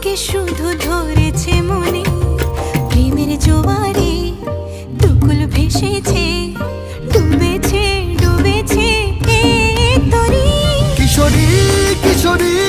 তোকে শুধু ধরেছে মনে প্রেমের জোয়ারে টুকুল ভেসেছে ডুবেছে ডুবেছে তোরে কিশোরী কিশোরী।